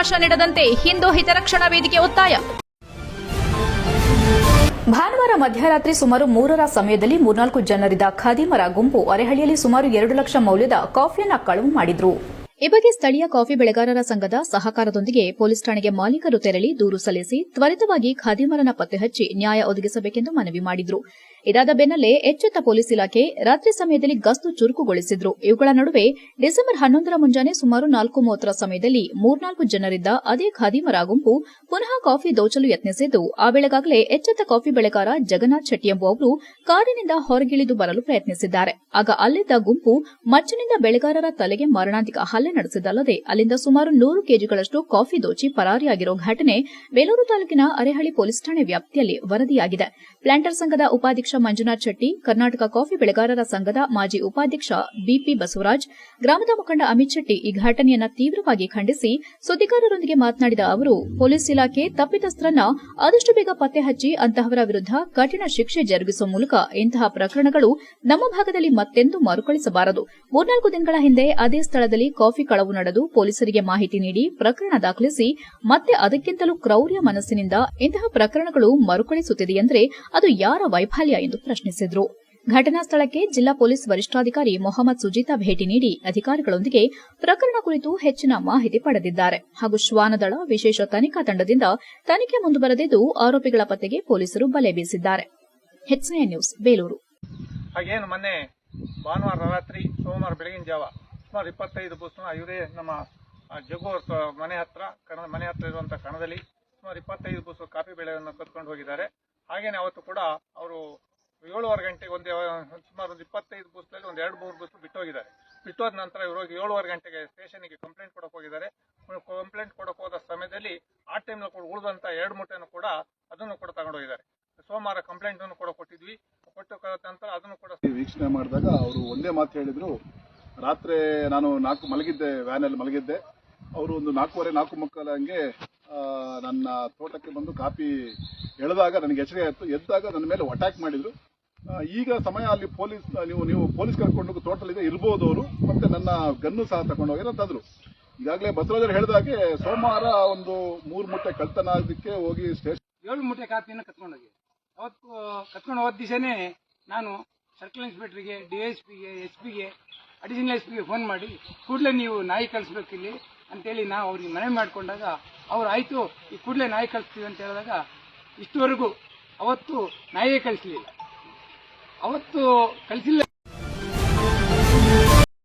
ಅವಕಾಶ ನೀಡದಂತೆ ಹಿಂದೂ ಹಿತರಕ್ಷಣಾ ವೇದಿಕೆ ಒತ್ತಾಯ. ಭಾನುವಾರ ಮಧ್ಯರಾತ್ರಿ ಸುಮಾರು ಮೂರರ ಸಮಯದಲ್ಲಿ ಮೂರ್ನಾಲ್ಕು ಜನರಿದ್ದ ಖಾದಿಮರ ಗುಂಪು ಅರೆಹಳ್ಳಿಯಲ್ಲಿ ಸುಮಾರು ಎರಡು ಲಕ್ಷ ಮೌಲ್ಯದ ಕಾಫಿಯನ್ನು ಕಳವು ಮಾಡಿದ್ರು. ಈ ಬಗ್ಗೆ ಸ್ಥಳೀಯ ಕಾಫಿ ಬೆಳೆಗಾರರ ಸಂಘದ ಸಹಕಾರದೊಂದಿಗೆ ಪೊಲೀಸ್ ಠಾಣೆಗೆ ಮಾಲೀಕರು ತೆರಳಿ ದೂರು ಸಲ್ಲಿಸಿ ತ್ವರಿತವಾಗಿ ಖಾದಿಮರನ ಪತ್ತೆ ಹಚ್ಚಿ ನ್ಯಾಯ ಒದಗಿಸಬೇಕೆಂದು ಮನವಿ ಮಾಡಿದ್ರು. ಇದಾದ ಬೆನ್ನಲ್ಲೇ ಎಚ್ಚೆತ್ತ ಪೊಲೀಸ್ ಇಲಾಖೆ ರಾತ್ರಿ ಸಮಯದಲ್ಲಿ ಗಸ್ತು ಚುರುಕುಗೊಳಿಸಿದ್ರು. ಇವುಗಳ ನಡುವೆ ಡಿಸೆಂಬರ್ ಹನ್ನೊಂದರ ಮುಂಜಾನೆ ಸುಮಾರು ನಾಲ್ಕು ಮೂವತ್ತರ ಸಮಯದಲ್ಲಿ ಮೂರ್ನಾಲ್ಕು ಜನರಿದ್ದ ಅದೇ ಖಾದಿಮರ ಗುಂಪು ಪುನಃ ಕಾಫಿ ದೋಚಲು ಯತ್ನಿಸಿದ್ದು, ಆ ವೇಳೆಗಾಗಲೇ ಎಚ್ಚೆತ್ತ ಕಾಫಿ ಬೆಳೆಗಾರ ಜಗನ್ನಾಥ್ ಶೆಟ್ಟಿ ಎಂಬುವವರು ಕಾರಿನಿಂದ ಹೊರಗಿಳಿದು ಬರಲು ಪ್ರಯತ್ನಿಸಿದ್ದಾರೆ. ಆಗ ಅಲ್ಲಿದ್ದ ಗುಂಪು ಮಚ್ಚಿನಿಂದ ಬೆಳೆಗಾರರ ತಲೆಗೆ ಮಾರಣಾಂತಿಕ ಹಲ್ಲೆ ನಡೆಸಿದ್ದಲ್ಲದೆ, ಅಲ್ಲಿಂದ ಸುಮಾರು ನೂರು ಕೆಜಿಗಳಷ್ಟು ಕಾಫಿ ದೋಚಿ ಪರಾರಿಯಾಗಿರೋ ಘಟನೆ ಬೇಲೂರು ತಾಲೂಕಿನ ಅರೆಹಳ್ಳಿ ಪೊಲೀಸ್ ಠಾಣೆ ವ್ಯಾಪ್ತಿಯಲ್ಲಿ ವರದಿಯಾಗಿದೆ. ಪ್ಲಾಂಟರ್ ಸಂಘದ ಉಪಾಧ್ಯಕ್ಷ ಮಂಜುನಾಥ್ ಶೆಟ್ಟಿ, ಕರ್ನಾಟಕ ಕಾಫಿ ಬೆಳೆಗಾರರ ಸಂಘದ ಮಾಜಿ ಉಪಾಧ್ಯಕ್ಷ ಬಿಪಿ ಬಸವರಾಜ್, ಗ್ರಾಮದ ಮುಖಂಡ ಅಮಿತ್ ಶೆಟ್ಟಿ ಈ ಘಟನೆಯನ್ನು ತೀವ್ರವಾಗಿ ಖಂಡಿಸಿ ಸುದ್ದಿಗಾರರೊಂದಿಗೆ ಮಾತನಾಡಿದ ಅವರು, ಪೊಲೀಸ್ ಇಲಾಖೆ ತಪ್ಪಿತಸ್ಥರನ್ನ ಆದಷ್ಟು ಬೇಗ ಪತ್ತೆ ಹಚ್ಚಿ ಅಂತಹವರ ವಿರುದ್ಧ ಕಠಿಣ ಶಿಕ್ಷೆ ಜರುಗಿಸುವ ಮೂಲಕ ಇಂತಹ ಪ್ರಕರಣಗಳು ನಮ್ಮ ಭಾಗದಲ್ಲಿ ಮತ್ತೆಂದೂ ಮರುಕಳಿಸಬಾರದು. ಮೂರ್ನಾಲ್ಕು ದಿನಗಳ ಹಿಂದೆ ಅದೇ ಸ್ಥಳದಲ್ಲಿ ಕಾಫಿ ಕಳವು ನಡೆದು ಪೊಲೀಸರಿಗೆ ಮಾಹಿತಿ ನೀಡಿ ಪ್ರಕರಣ ದಾಖಲಿಸಿ ಮತ್ತೆ ಅದಕ್ಕಿಂತಲೂ ಕ್ರೌರ್ಯ ಮನಸ್ಸಿನಿಂದ ಇಂತಹ ಪ್ರಕರಣಗಳು ಮರುಕಳಿಸುತ್ತಿದೆಯೆಂದರೆ ಅದು ಯಾರ ವೈಫಲ್ಯ ಎಂದು ಪ್ರಶ್ನಿಸಿದರು. ಘಟನಾ ಸ್ಥಳಕ್ಕೆ ಜಿಲ್ಲಾ ಪೊಲೀಸ್ ವರಿಷ್ಠಾಧಿಕಾರಿ ಮೊಹಮ್ಮದ್ ಸುಜೀತಾ ಭೇಟಿ ನೀಡಿ ಅಧಿಕಾರಿಗಳೊಂದಿಗೆ ಪ್ರಕರಣ ಕುರಿತು ಹೆಚ್ಚಿನ ಮಾಹಿತಿ ಪಡೆದಿದ್ದಾರೆ. ಹಾಗೂ ಶ್ವಾನದಳ ವಿಶೇಷ ತನಿಖಾ ತಂಡದಿಂದ ತನಿಖೆ ಮುಂದುವರೆದಿದ್ದು ಆರೋಪಿಗಳ ಪತ್ತೆಗೆ ಪೊಲೀಸರು ಬಲೆ ಬೀಸಿದ್ದಾರೆ. ನ್ಯೂಸ್ ಬೇಲೂರು. ಹಾಗೇನು ಮೊನ್ನೆ ಭಾನುವಾರ ರಾತ್ರಿ, ಸೋಮವಾರ ಬೆಳಗಿನ ಜಾವ ಸುಮಾರು ಇಪ್ಪತ್ತೈದು ಪುಸ್ತಕ ಇವರೇ ನಮ್ಮ ತ- ಮನೆ ಹತ್ರ, ಕಣ, ಮನೆ ಹತ್ರ ಇರುವಂಥ ಕಣದಲ್ಲಿ ಸುಮಾರು ಇಪ್ಪತ್ತೈದು ಪುಸ್ತಕ ಕಾಫಿ ಬೆಳೆಯನ್ನು ಕತ್ಕೊಂಡು ಹೋಗಿದ್ದಾರೆ. ಹಾಗೇನೆ ಅವತ್ತು ಕೂಡ ಅವರು ಏಳುವರೆ ಗಂಟೆಗೆ ಒಂದು ಸುಮಾರು ಒಂದು ಇಪ್ಪತ್ತೈದು ಬಸ್ಗಳಲ್ಲಿ ಒಂದು ಎರಡು ಮೂರು ಬಸ್ ಬಿಟ್ಟು ಹೋಗಿದ್ದಾರೆ ಬಿಟ್ಟು ಹೋದ ನಂತರ ಇವರು ಹೋಗಿ ಏಳುವರೆ ಗಂಟೆಗೆ ಸ್ಟೇಷನ್ಗೆ ಕಂಪ್ಲೇಂಟ್ ಕೊಡಕ್ಕೆ ಹೋಗಿದ್ದಾರೆ. ಕಂಪ್ಲೇಂಟ್ ಕೊಡಕ್ಕೆ ಹೋದ ಸಮಯದಲ್ಲಿ ಆ ಟೈಮ್ನಲ್ಲಿ ಕೂಡ ಉಳಿದಂಥ ಎರಡು ಮೂಟೆಯನ್ನು ಕೂಡ ಅದನ್ನು ಕೂಡ ತಗೊಂಡೋಗಿದ್ದಾರೆ ಸೋಮವಾರ ಕಂಪ್ಲೇಂಟ್ ಅನ್ನು ಕೂಡ ಕೊಟ್ಟಿದ್ವಿ. ಕೊಟ್ಟು ನಂತರ ಅದನ್ನು ಕೂಡ ವೀಕ್ಷಣೆ ಮಾಡಿದಾಗ ಅವರು ಒಂದೇ ಮಾತು ಹೇಳಿದರು. ರಾತ್ರಿ ನಾನು ನಾಲ್ಕು ಮಲಗಿದ್ದೆ, ವ್ಯಾನಲ್ಲಿ ಮಲಗಿದ್ದೆ. ಅವರು ಒಂದು ನಾಲ್ಕೂವರೆ, ನಾಲ್ಕು ಮಕ್ಕಳ ಹಂಗೆ ನನ್ನ ತೋಟಕ್ಕೆ ಬಂದು ಕಾಫಿ ಎಳೆದಾಗ ನನಗೆ ಎಚ್ಚರಿಕೆ ಆಯಿತು. ಎದ್ದಾಗ ನನ್ನ ಮೇಲೆ ಅಟ್ಯಾಕ್ ಮಾಡಿದ್ರು. ಈಗ ಸಮಯ ಅಲ್ಲಿ ಪೊಲೀಸ್ ನೀವು ನೀವು ಪೊಲೀಸ್ ಕರ್ಕೊಂಡು ತೋಟದಲ್ಲಿದೆ ಇರ್ಬೋದು ಅವರು. ಮತ್ತೆ ನನ್ನ ಗನ್ನು ಸಹ ತಗೊಂಡು ಹೋಗಿರೋ ಅಂತಂದ್ರು ಈಗಾಗಲೇ ಬಸವರಾಜರು ಹೇಳಿದಾಗೆ ಸೋಮವಾರ ಒಂದು ಮೂರು ಮೂಟೆ ಕಳ್ತನ ಆಗೋದಕ್ಕೆ ಹೋಗಿ ಸ್ಟೇಷನ್ ಏಳು ಮೂಟೆ ಖಾತೆಯನ್ನು ಕತ್ಕೊಂಡೋಗಿ ಅವತ್ತು ಕತ್ಕೊಂಡು ಹೋದ ದಿವಸನೇ ನಾನು ಸರ್ಕಲ್ ಇನ್ಸ್ಪೆಕ್ಟರ್ಗೆ, ಡಿ ಎಸ್ ಪಿಗೆ ಎಸ್ ಪಿಗೆ, ಅಡಿಷನಲ್ ಎಸ್ ಪಿಗೆ ಫೋನ್ ಮಾಡಿ, ಕೂಡಲೇ ನೀವು ನಾಯಿ ಕಳಿಸ್ಬೇಕು ಇಲ್ಲಿ ಅಂತೇಳಿ ನಾವು ಅವ್ರಿಗೆ ಮನವಿ ಮಾಡಿಕೊಂಡಾಗ ಅವ್ರು ಆಯಿತು, ಈ ಕೂಡಲೇ ನಾಯಿ ಕಳಿಸ್ತೀವಿ ಅಂತ ಹೇಳಿದಾಗ ಇಷ್ಟುವರೆಗೂ ಅವತ್ತು ನಾಯಿಯೇ ಕಳಿಸ್ಲಿಲ್ಲ. ಅವತ್ತು ಕಳಿಸಿಲ್ಲ.